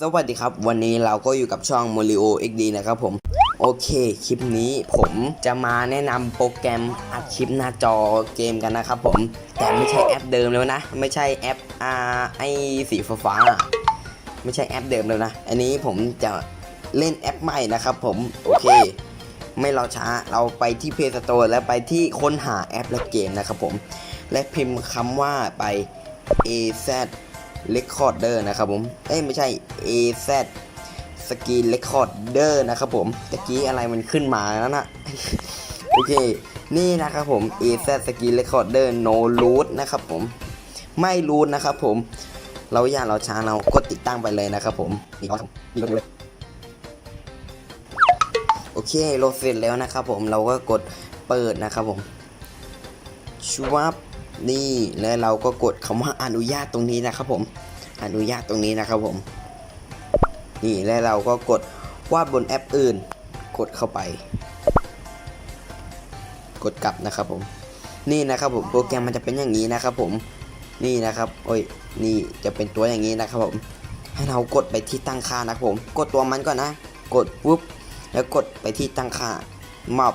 สวัสดีครับ วันนี้เราก็อยู่กับช่อง m o l i o XD นะครับผม โอเค คลิปนี้ผมจะมาแนะนำโปรแกรมอัดคลิปหน้าจอเกมกันนะครับผม แต่ไม่ใช่แอปเดิมแล้วนะ ไม่ใช่แอปอาไอสีฟ้าไม่ใช่แอปเดิมแล้วนะ อันนี้ผมจะเล่นแอปใหม่นะครับผม โอเค ไม่รอช้า เราไปที่ Play Store และไปที่ค้นหาแอปและเกมนะครับผม และพิมพ์คำว่าไป Recorder นะครับผมเอ้ยไม่ใช่ AZ Screen Recorder นะครับผมตะกี้อะไรมันขึ้นมาแล้วนะโอเค นี่นะครับผม AZ Screen Recorder No Root นะครับผม ไม่รูทนะครับผม เราอย่าเราช้าเรากดติดตั้งไปเลยนะครับผมนี่ครับนี่ก็เลยโอเคโหลดเสร็จแล้วนะครับผม เราก็กดเปิดนะครับผมชวับ นี่แล้วเราก็กดคำว่าอนุญาตตรงนี้นะครับผม อนุญาตตรงนี้นะครับผม นี่แล้วเราก็กดวาดบนแอปอื่น กดเข้าไป กดกลับนะครับผม นี่นะครับผมโปรแกรมมันจะเป็นอย่างนี้นะครับผม นี่นะครับโอ้ยนี่จะเป็นตัวอย่างนี้นะครับผม ให้เรากดไปที่ตั้งค่านะครับผม กดตัวมันก่อนนะ กดปุ๊บแล้วกดไปที่ตั้งค่ามอบ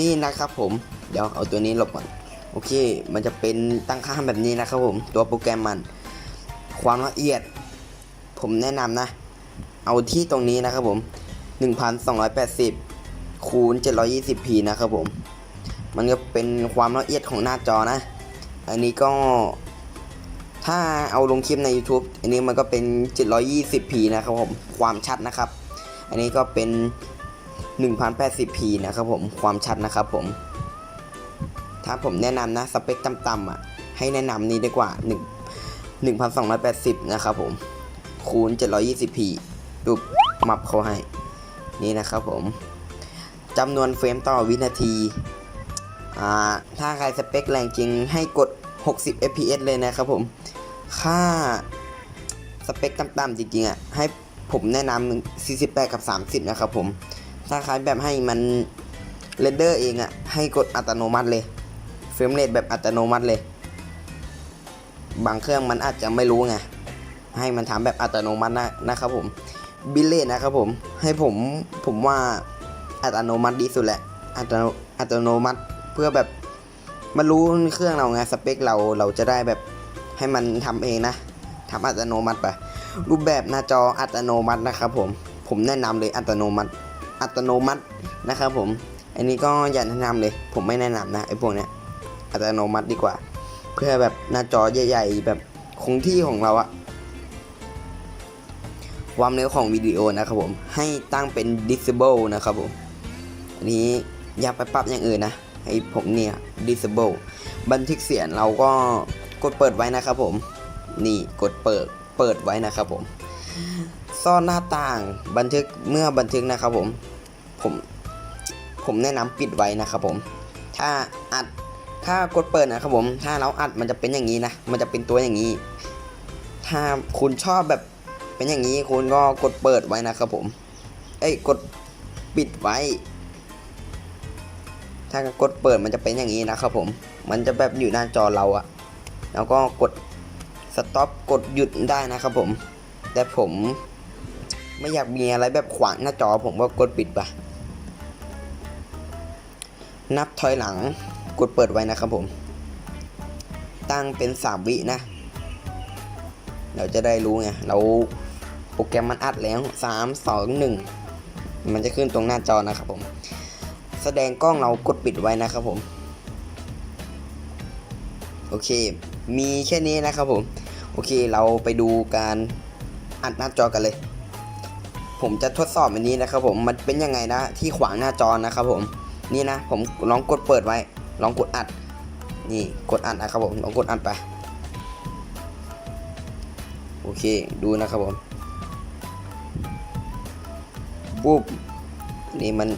นี่นะครับผม เดี๋ยวเอาตัวนี้หลบก่อน โอเค มันจะเป็นตั้งค่าแบบนี้นะครับผม ตัวโปรแกรมมัน ความละเอียด ผมแนะนำนะ เอาที่ตรงนี้นะครับผม 1280 คูณ 720p นะครับผม มันก็เป็นความละเอียดของหน้าจอนะ อันนี้ก็ ถ้าเอาลงคลิปใน YouTube อันนี้มันก็เป็น 720p นะครับผม ความชัดนะครับ อันนี้ก็เป็น 1080p นะครับผม ความชัดนะครับผม ถ้าผมแนะนำนะสเปคต่ำๆอะให้แนะนำนี้ดีกว่า1 1280 นะครับผม คูณ 720p ดูมับเขาให้ นี่นะครับผมจำนวนเฟรมต่อวินาทีอ่าถ้าใครสเปคแรงจริงให้กด 60 fps เลยนะครับผม ค่าสเปคต่ำๆจริงๆอะให้ผมแนะนำ48 กับ 30 นะครับผม ถ้าใครแบบให้มันเรนเดอร์เองอะให้กดอัตโนมัติเลย เฟรมเรทแบบอัตโนมัติเลย บางเครื่องมันอาจจะไม่รู้ไง ให้มันทำแบบอัตโนมัตินะนะครับผม บิลเลตนะครับผม ให้ผมผมว่าอัตโนมัติดีสุดแหละ อัตโนอัตโนมัติเพื่อแบบมันรู้เครื่องเราไง สเปคเราเราจะได้แบบให้มันทำเองนะทำอัตโนมัติไป รูปแบบหน้าจออัตโนมัตินะครับผม ผมแนะนำเลยอัตโนมัติ อัตโนมัตินะครับผม อันนี้ก็อย่าแนะนำเลย ผมไม่แนะนำนะไอ้พวกเนี้ย อัตโนมัติดีกว่า เพื่อแบบหน้าจอใหญ่ ๆ แบบคงที่ของเราอะความเร็วของวิดีโอนะครับผม ให้ตั้งเป็น disable นะครับผม อันนี้อย่าไปปรับอย่างอื่นนะให้ผมเนี่ย disable บันทึกเสียงเราก็กดเปิดไว้นะครับผม นี่กดเปิดเปิดไว้นะครับผม ซ่อนหน้าต่างบันทึกเมื่อบันทึกนะครับผม ผม ผมแนะนำปิดไว้นะครับผม ถ้าอัด ถ้ากดเปิดนะครับผม ถ้าเราอัดมันจะเป็นอย่างนี้นะ มันจะเป็นตัวอย่างนี้ ถ้าคุณชอบแบบเป็นอย่างนี้คุณก็กดเปิดไว้นะครับผม เอ้ยกดปิดไว้ ถ้ากดเปิดมันจะเป็นอย่างนี้นะครับผม มันจะแบบอยู่หน้าจอเราอะแล้วก็กดสต็อปกดหยุดได้นะครับผม แต่ผมไม่อยากมีอะไรแบบขวางหน้าจอผมก็กดปิดไป นับถอยหลัง กดเปิดไว้นะครับผม ตั้งเป็น 3 วินะ เราจะได้รู้ไง เราโปรแกรมมันอัดแล้ว 3 2 1 มันจะขึ้นตรงหน้าจอนะครับผม แสดงกล้องเรากดปิดไว้นะครับผม โอเค มีแค่นี้นะครับผม โอเค เราไปดูการอัดหน้าจอกันเลย ผมจะทดสอบอันนี้นะครับผม มันเป็นยังไงนะที่ขวางหน้าจอนะครับผมนี่นะผมลองกดเปิดไว้ ลองกดอัด นี่กดอัดนะครับผมลองกดอัดไป โอเคดูนะครับผมปุ๊บนี่มัน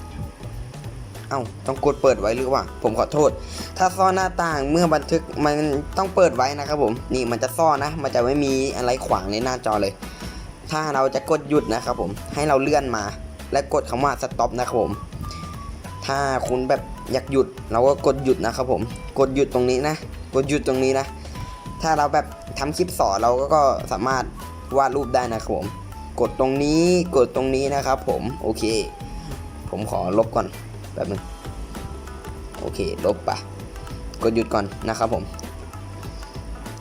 เอ้าต้องกดเปิดไว้หรือว่า ผมขอโทษ ถ้าซ่อนหน้าต่างเมื่อบันทึกมันต้องเปิดไว้นะครับผม นี่มันจะซ่อนนะ มันจะไม่มีอะไรขวางในหน้าจอเลย ถ้าเราจะกดหยุดนะครับผม ให้เราเลื่อนมา และกดคำว่า stop นะครับผม ถ้าคุณแบบอยากหยุดเราก็กดหยุดนะครับผม กดหยุดตรงนี้นะ กดหยุดตรงนี้นะ ถ้าเราแบบทำคลิปสอนเราก็สามารถวาดรูปได้นะครับผม กดตรงนี้กดตรงนี้นะครับผมโอเค ผมขอลบก่อนแป๊บนึงโอเค ลบปะกดหยุดก่อนนะครับผม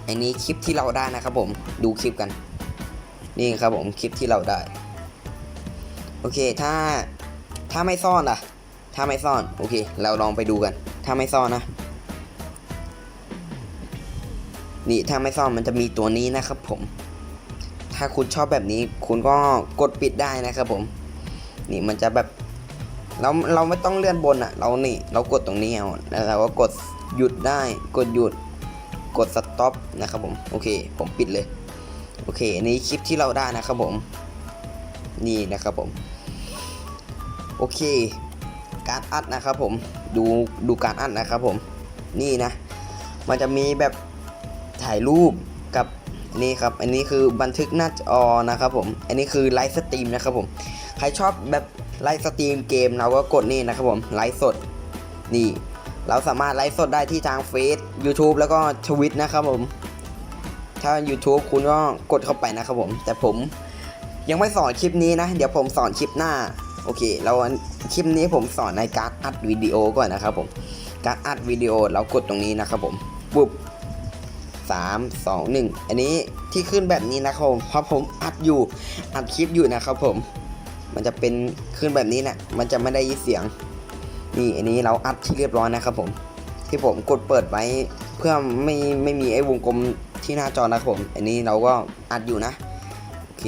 อันนี้คลิปที่เราได้นะครับผมดูคลิปกัน นี่ครับผมคลิปที่เราได้ โอเคถ้าถ้าไม่ซ่อนอะ ถ้าไม่ซ่อน โอเค เราลองไปดูกัน ถ้าไม่ซ่อนนะ นี่ถ้าไม่ซ่อนมันจะมีตัวนี้นะครับผม ถ้าคุณชอบแบบนี้ คุณก็กดปิดได้นะครับผม นี่มันจะแบบ เราเราไม่ต้องเลื่อนบนอะ่ะ เรานี่ เรากดตรงนี้เอาแล้วเราก็กดหยุดได้ กดหยุด กดสต็อปนะครับผม โอเค ผมปิดเลย โอเคอันนี้คลิปที่เราได้นะครับผม นี่นะครับผม โอเค การอัดนะครับผมดูดูการอัดนะครับผมนี่นะ มันจะมีแบบถ่ายรูปกับนี่ครับ อันนี้คือบันทึกหน้าจอนะครับผม อันนี้คือไลฟ์สตรีมนะครับผม ใครชอบแบบไลฟ์สตรีมเกมเราก็กดนี่นะครับผมไลฟ์สดนี่ เราสามารถไลฟ์สดได้ที่ทางเฟซ YouTube แล้วก็ทวิตนะครับผม ถ้า YouTube คุณก็กดเข้าไปนะครับผม แต่ผมยังไม่สอนคลิปนี้นะ เดี๋ยวผมสอนคลิปหน้า โอเคเราคลิปนี้ผมสอนในการอัดวิดีโอก่อนนะครับผมการอัดวิดีโอเรากดตรงนี้นะครับผมปุ๊บสามสองหนึ่งอันนี้ที่ขึ้นแบบนี้นะครับผมเพราะผมอัดอยู่อัดคลิปอยู่นะครับผม มันจะเป็นขึ้นแบบนี้นะมันจะไม่ได้ยินเสียงนี่อันนี้เราอัดที่เรียบร้อยนะครับผม ที่ผมกดเปิดไว้เพื่อไม่ไม่มีไอ้วงกลมที่หน้าจอนะครับผม อันนี้เราก็อัดอยู่นะโอเค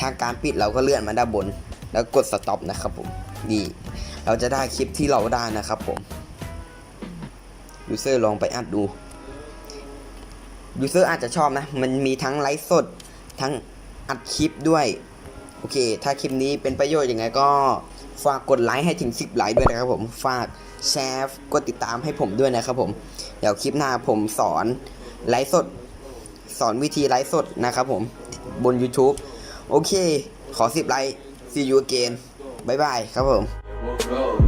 ทางการปิดเราก็เลื่อนมาด้านบน แล้วกดสต็อปนะครับผมนี่เราจะได้คลิปที่เราได้นะครับผมยูเซอร์ลองไปอัดดูยูเซอร์อาจจะชอบนะ มันมีทั้งไลฟ์สด ทั้งอัดคลิปด้วย โอเค ถ้าคลิปนี้เป็นประโยชน์ยังไงก็ฝากกดไลค์ให้ถึง 10 ไลค์ด้วยนะครับผม ฝากแชร์ กดติดตามให้ผมด้วยนะครับผม เดี๋ยวคลิปหน้าผมสอนไลฟ์สด สอนวิธีไลฟ์สดนะครับผมบน YouTube โอเค ขอ 10 ไลค์ see you again บ๊ายบายครับผม